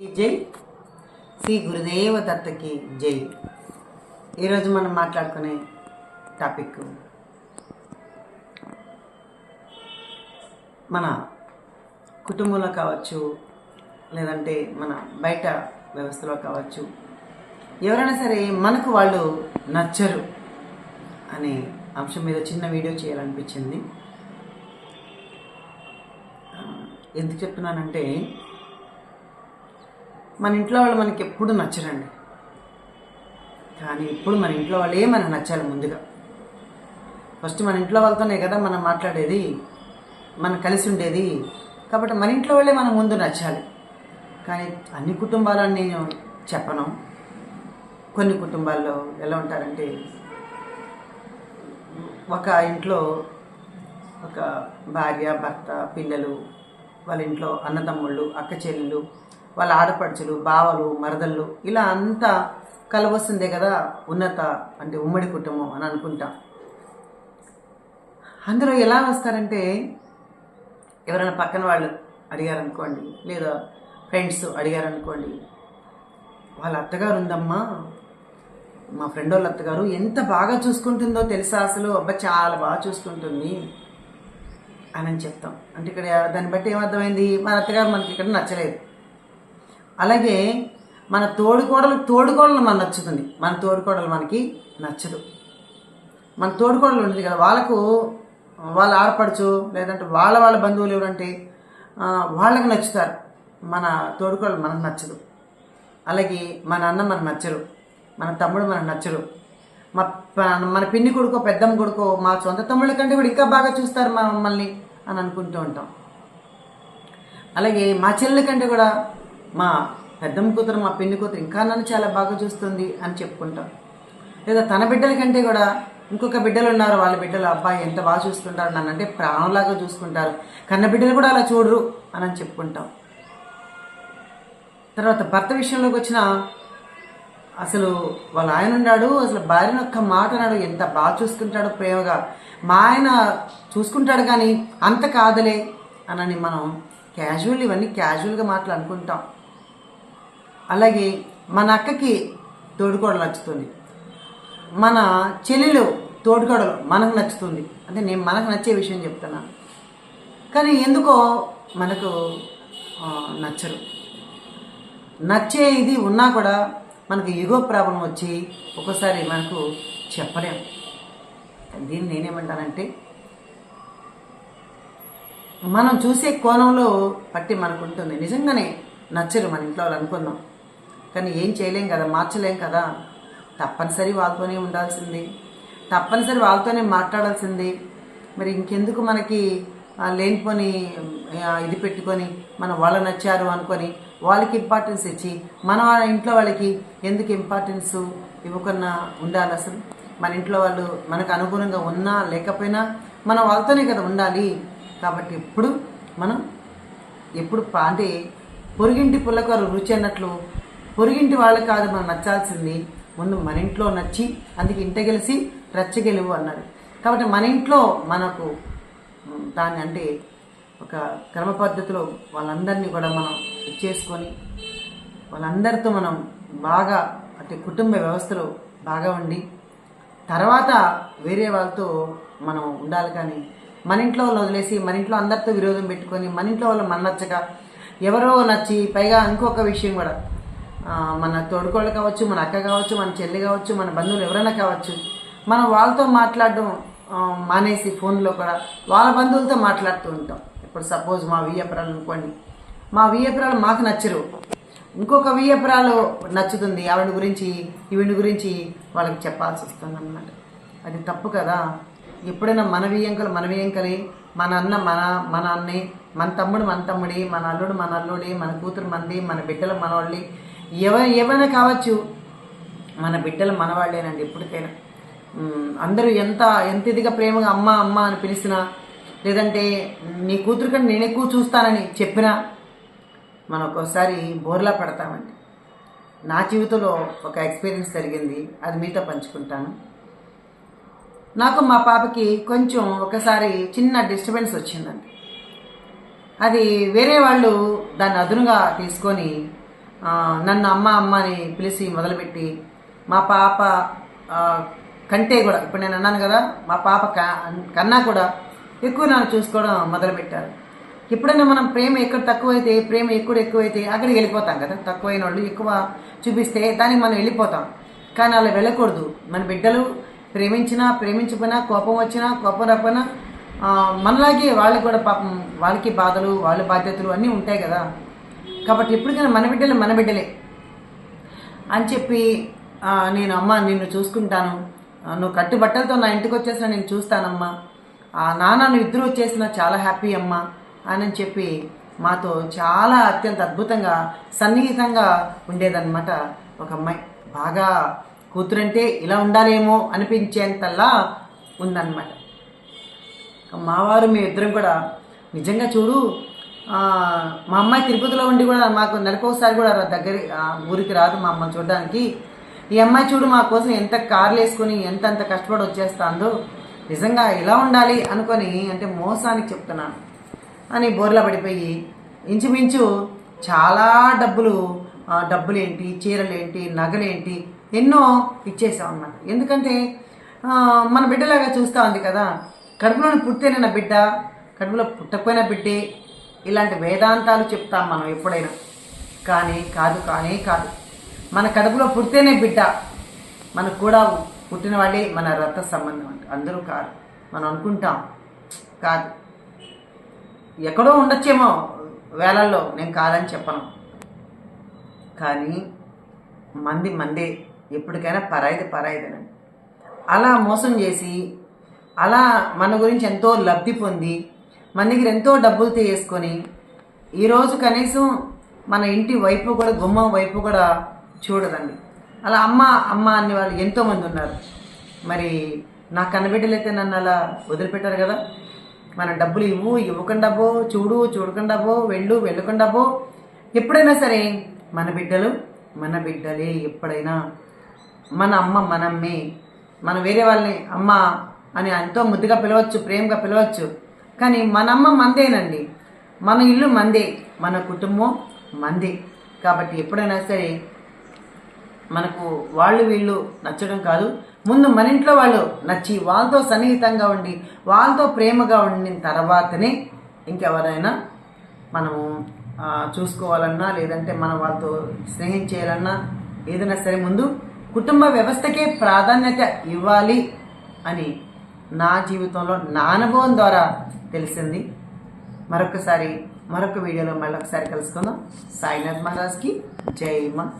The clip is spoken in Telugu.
జై. శ్రీ గురుదేవ దత్తకి జై. ఈరోజు మనం మాట్లాడుకునే టాపిక్ మన కుటుంబంలో కావచ్చు లేదంటే మన బయట వ్యవస్థలో కావచ్చు. ఎవరైనా సరే మనకు వాళ్ళు నచ్చరు అనే అంశం మీద చిన్న వీడియో చేయాలనిపించింది. ఎందుకు చెప్తున్నానంటే మన ఇంట్లో వాళ్ళు మనకి ఎప్పుడు నచ్చరండి. కానీ ఇప్పుడు మన ఇంట్లో వాళ్ళే మనకు నచ్చాలి ముందుగా. ఫస్ట్ మన ఇంట్లో వాళ్ళతోనే కదా మనం మాట్లాడేది మనం కలిసి ఉండేది. కాబట్టి మన ఇంట్లో వాళ్ళే మనం ముందు నచ్చాలి. కానీ అన్ని కుటుంబాలను నేను చెప్పను. కొన్ని కుటుంబాల్లో ఎలా ఉంటారంటే ఒక ఇంట్లో ఒక భార్య భర్త పిల్లలు వాళ్ళ ఇంట్లో అన్నదమ్ముళ్ళు అక్క చెల్లెలు వాళ్ళ ఆడపడుచులు బావలు మరదళ్ళు ఇలా అంతా కలవస్తుందే కదా ఉన్నత అంటే ఉమ్మడి కుటుంబం అని అనుకుంటాం. అందులో ఎలా వస్తారంటే ఎవరైనా పక్కన వాళ్ళు అడిగారనుకోండి లేదా ఫ్రెండ్స్ అడిగారనుకోండి వాళ్ళ అత్తగారు ఉందమ్మా మా ఫ్రెండ్ వాళ్ళ అత్తగారు ఎంత బాగా చూసుకుంటుందో తెలుసా అసలు? అబ్బా చాలా బాగా చూసుకుంటుంది అని అని చెప్తాం. అంటే ఇక్కడ దాన్ని బట్టి ఏమర్థమైంది? మన అత్తగారు మనకి ఇక్కడ నచ్చలేదు. అలాగే మన తోడుకోడలు తోడుకోడలు మనకు నచ్చుతుంది. మన తోడుకోడలు మనకి నచ్చదు. మన తోడుకోడలు ఉంటుంది కదా. వాళ్ళకు వాళ్ళు ఆడపడుచు లేదంటే వాళ్ళ వాళ్ళ బంధువులు ఎవరంటే వాళ్ళకి నచ్చుతారు. మన తోడుకోడలు మనకు నచ్చదు. అలాగే మన అన్న మనకు నచ్చరు. మన తమ్ముడు మనకు నచ్చరు. మా మన పిన్ని కొడుకో పెద్దమ్మ కొడుకో మా సొంత తమ్ముళ్ళ కంటే కూడా ఇంకా బాగా చూస్తారు మా మమ్మల్ని అని అనుకుంటూ ఉంటాం. అలాగే మా చెల్లెల కంటే కూడా మా పెద్దమ్మ కూతురు మా పిన్ని కూతురు ఇంకా నన్ను చాలా బాగా చూస్తుంది అని చెప్పుకుంటాం. లేదా తన బిడ్డల కంటే కూడా ఇంకొక బిడ్డలు ఉన్నారు వాళ్ళ బిడ్డలు అబ్బాయి ఎంత బాగా చూసుకుంటారు నన్ను అంటే ప్రాణంలాగా చూసుకుంటారు. కన్న బిడ్డలు కూడా అలా చూడరు అని చెప్పుకుంటాం. తర్వాత భర్త విషయంలోకి వచ్చిన అసలు వాళ్ళ ఆయన ఉన్నాడు అసలు భార్యను ఒక్క మాట అన్నాడు ఎంత బాగా చూసుకుంటాడు ప్రేమగా మా ఆయన చూసుకుంటాడు కానీ అంత కాదులే అనని మనం క్యాజువల్ ఇవన్నీ క్యాజువల్గా మాటలు అనుకుంటాం. అలాగే మన అక్కకి తోడుకోడలు నచ్చుతుంది. మన చెల్లెలు తోడుకోడలు మనకు నచ్చుతుంది. అంటే నేను మనకు నచ్చే విషయం చెప్తున్నాను కానీ ఎందుకో మనకు నచ్చరు. నచ్చే ఇది ఉన్నా కూడా మనకు ఈగో ప్రాబ్లం వచ్చి ఒక్కోసారి మనకు చెప్పలేము దీన్ని నేనేమంటానంటే మనం చూసే కోణంలో పట్టి మనకు ఉంటుంది. నిజంగానే నచ్చరు మన ఇంట్లో వాళ్ళు అనుకుందాం. కానీ ఏం చేయలేం కదా మార్చలేం కదా. తప్పనిసరి వాళ్ళతోనే ఉండాల్సింది. తప్పనిసరి వాళ్ళతోనే మాట్లాడాల్సింది. మరి ఇంకెందుకు మనకి లేనిపోని ఇది పెట్టుకొని మన వాళ్ళు నచ్చారు అనుకొని వాళ్ళకి ఇంపార్టెన్స్ ఇచ్చి మన ఇంట్లో వాళ్ళకి ఎందుకు ఇంపార్టెన్స్ ఇవ్వకుండా ఉండాలి అసలు? మన ఇంట్లో వాళ్ళు మనకు అనుగుణంగా ఉన్నా లేకపోయినా మనం వాళ్ళతోనే కదా ఉండాలి. కాబట్టి ఎప్పుడు మనం ఎప్పుడు అంటే పొరుగింటి పుల్లకూర రుచి అన్నట్లు పొరుగింటి వాళ్ళు కాదు మనం నచ్చాల్సింది. ముందు మన ఇంట్లో నచ్చి అందుకే ఇంట గెలిసి రచ్చగెలువు అన్నారు కాబట్టి మన ఇంట్లో మనకు దాన్ని అంటే ఒక క్రమ పద్ధతిలో వాళ్ళందరినీ కూడా మనం ఇచ్చేసుకొని వాళ్ళందరితో మనం బాగా అంటే కుటుంబ వ్యవస్థలో బాగా ఉండి తర్వాత వేరే వాళ్ళతో మనం ఉండాలి కానీ మన ఇంట్లో వాళ్ళు వదిలేసి మన ఇంట్లో అందరితో విరోధం పెట్టుకొని మన ఇంట్లో వాళ్ళు మన నచ్చక ఎవరో నచ్చి పైగా ఇంకొక విషయం కూడా మన తోడుకోళ్ళు కావచ్చు మన అక్క కావచ్చు మన చెల్లి కావచ్చు మన బంధువులు ఎవరైనా కావచ్చు మనం వాళ్ళతో మాట్లాడడం మానేసి ఫోన్లో కూడా వాళ్ళ బంధువులతో మాట్లాడుతూ ఉంటాం. ఇప్పుడు సపోజ్ మా వియ్యపురాలు అనుకోండి. మా వియ్యపురాలు మాకు నచ్చరు. ఇంకొక వియ్యపురాలు నచ్చుతుంది. ఆవిడ గురించి ఈవిడ గురించి వాళ్ళకి చెప్పాల్సి వస్తుంది అన్నమాట. అది తప్పు కదా. ఎప్పుడైనా మన వియ్యంకలు మన వియ్యంకలే మన అన్న మన మన అన్నే మన తమ్ముడు మన తమ్ముడి మన అల్లుడు మన అల్లుడి మన కూతురు మంది మన బిడ్డలు మనవాళ్ళి ఎవరు ఏమైనా కావచ్చు మన బిడ్డలు మనవాళ్ళేనండి ఇప్పటికైనా అందరూ ఎంత ఎంత ఇదిగా ప్రేమగా అమ్మ అమ్మ అని పిలిచినా లేదంటే నీ కూతురు కంటే నేను ఎక్కువ చూస్తానని చెప్పినా మనం ఒక్కోసారి బోర్లా పడతామండి. నా జీవితంలో ఒక ఎక్స్పీరియన్స్ జరిగింది అది మీతో పంచుకుంటాను. నాకు మా పాపకి కొంచెం ఒకసారి చిన్న డిస్టర్బెన్స్ వచ్చిందండి. అది వేరే వాళ్ళు దాన్ని అదునుగా తీసుకొని నన్ను అమ్మ అమ్మ అని పిలిచి మొదలుపెట్టి మా పాప కంటే కూడా ఇప్పుడు నేను అన్నాను కదా మా పాప క- కన్నా కూడా ఎక్కువ నన్ను చూసుకోవడం మొదలుపెట్టారు. ఎప్పుడైనా మనం ప్రేమ ఎక్కడ తక్కువైతే ప్రేమ ఎక్కడ ఎక్కువైతే అక్కడికి వెళ్ళిపోతాం కదా. తక్కువైన వాళ్ళు ఎక్కువ చూపిస్తే దానికి మనం వెళ్ళిపోతాం. కానీ అలా వెళ్ళకూడదు. మన బిడ్డలు ప్రేమించినా ప్రేమించకపోయినా కోపం వచ్చినా కోపం రాకపోయినా మనలాగే వాళ్ళకి కూడా పాపం వాళ్ళకి బాధలు వాళ్ళ బాధ్యతలు అన్నీ ఉంటాయి కదా. కాబట్టి ఎప్పటికైనా మన బిడ్డలు మన బిడ్డలే. అని చెప్పి నేను అమ్మ నిన్ను చూసుకుంటాను. నువ్వు కట్టు బట్టలతో నా ఇంటికి వచ్చేసినా నేను చూస్తానమ్మా. ఆ, నాన్న నువ్వు ఇద్దరు వచ్చేసిన చాలా హ్యాపీ అమ్మా. అని చెప్పి మాతో చాలా అత్యంత అద్భుతంగా సన్నిహితంగా ఉండేదన్నమాట ఒక అమ్మాయి. బాగా కూతురంటే ఇలా ఉండాలేమో అనిపించేంతలా ఉందన్నమాట. మావారు మీ ఇద్దరం కూడా నిజంగా చూడు మా అమ్మాయి తిరుపతిలో ఉండి కూడా మాకు నెలకొకసారి కూడా దగ్గర ఊరికి రాదు మా అమ్మని చూడడానికి. ఈ అమ్మాయి చూడు మా కోసం ఎంత కార్లు వేసుకుని ఎంత అంత కష్టపడి వచ్చేస్తాందో. నిజంగా ఇలా ఉండాలి అనుకొని అంటే మోసానికి చెప్తున్నాను. అని బోర్లా పడిపోయి ఇంచుమించు చాలా డబ్బులు డబ్బులేంటి చీరలేంటి నగలేంటి ఎన్నో ఇచ్చేసాం అన్నమాట. ఎందుకంటే మన బిడ్డలాగా చూస్తూ ఉంది కదా. కడుపులోని పుడితేనే నా బిడ్డ కడుపులో పుట్టకపోయిన బిడ్డే ఇలాంటి వేదాంతాలు చెప్తాం మనం ఎప్పుడైనా. కానీ కాదు కానే కాదు. మన కడుపులో పుడితేనే బిడ్డ. మనకు కూడా పుట్టిన వాళ్ళే మన రక్త సంబంధం అంటే. అందరూ కాదు. మనం అనుకుంటాం. కాదు. ఎక్కడో ఉండొచ్చేమో వేలల్లో నేను కాదని చెప్పను. కానీ మంది మందే. ఎప్పటికైనా పరాయిది పరాయిదేనండి అలా మోసం చేసి అలా మన గురించి ఎంతో లబ్ధి పొంది మన దగ్గర ఎంతో డబ్బులు తీసుకొని ఈరోజు కనీసం మన ఇంటి వైపు కూడా గుమ్మం వైపు కూడా చూడదండి. అలా అమ్మ అమ్మ అనే వాళ్ళు ఎంతోమంది ఉన్నారు. మరి నా కన్నబిడ్డలైతే నన్ను అలా వదిలిపెట్టారు కదా. మన డబ్బులు ఇవ్వు ఇవ్వకుండా పో చూడు చూడకుండా పో వెళ్ళు వెళ్ళకుండా పో. ఎప్పుడైనా సరే మన బిడ్డలు మన బిడ్డలే ఎప్పుడైనా మన అమ్మ మనమ్మే. మనం వేరే వాళ్ళని అమ్మ అని ఎంతో ముద్దుగా పిలవచ్చు ప్రేమగా పిలవచ్చు. కానీ మన అమ్మ మందేనండి. మన ఇల్లు మందే. మన కుటుంబం మందే. కాబట్టి ఎప్పుడైనా సరే మనకు వాళ్ళు వీళ్ళు నచ్చడం కాదు. ముందు మన ఇంట్లో వాళ్ళు నచ్చి వాళ్ళతో సన్నిహితంగా ఉండి వాళ్ళతో ప్రేమగా ఉండిన తర్వాతనే ఇంకెవరైనా మనము చూసుకోవాలన్నా లేదంటే మనం వాళ్ళతో స్నేహం చేయాలన్నా ఏదైనా సరే ముందు కుటుంబ వ్యవస్థకే ప్రాధాన్యత ఇవ్వాలి అని నా జీవితంలో నా అనుభవం ద్వారా తెలిసింది. మరొకసారి మరొక వీడియోలో మళ్ళీ ఒకసారి కలుసుకుందాం. సాయినాథ్ మహారాజ్కి జై మా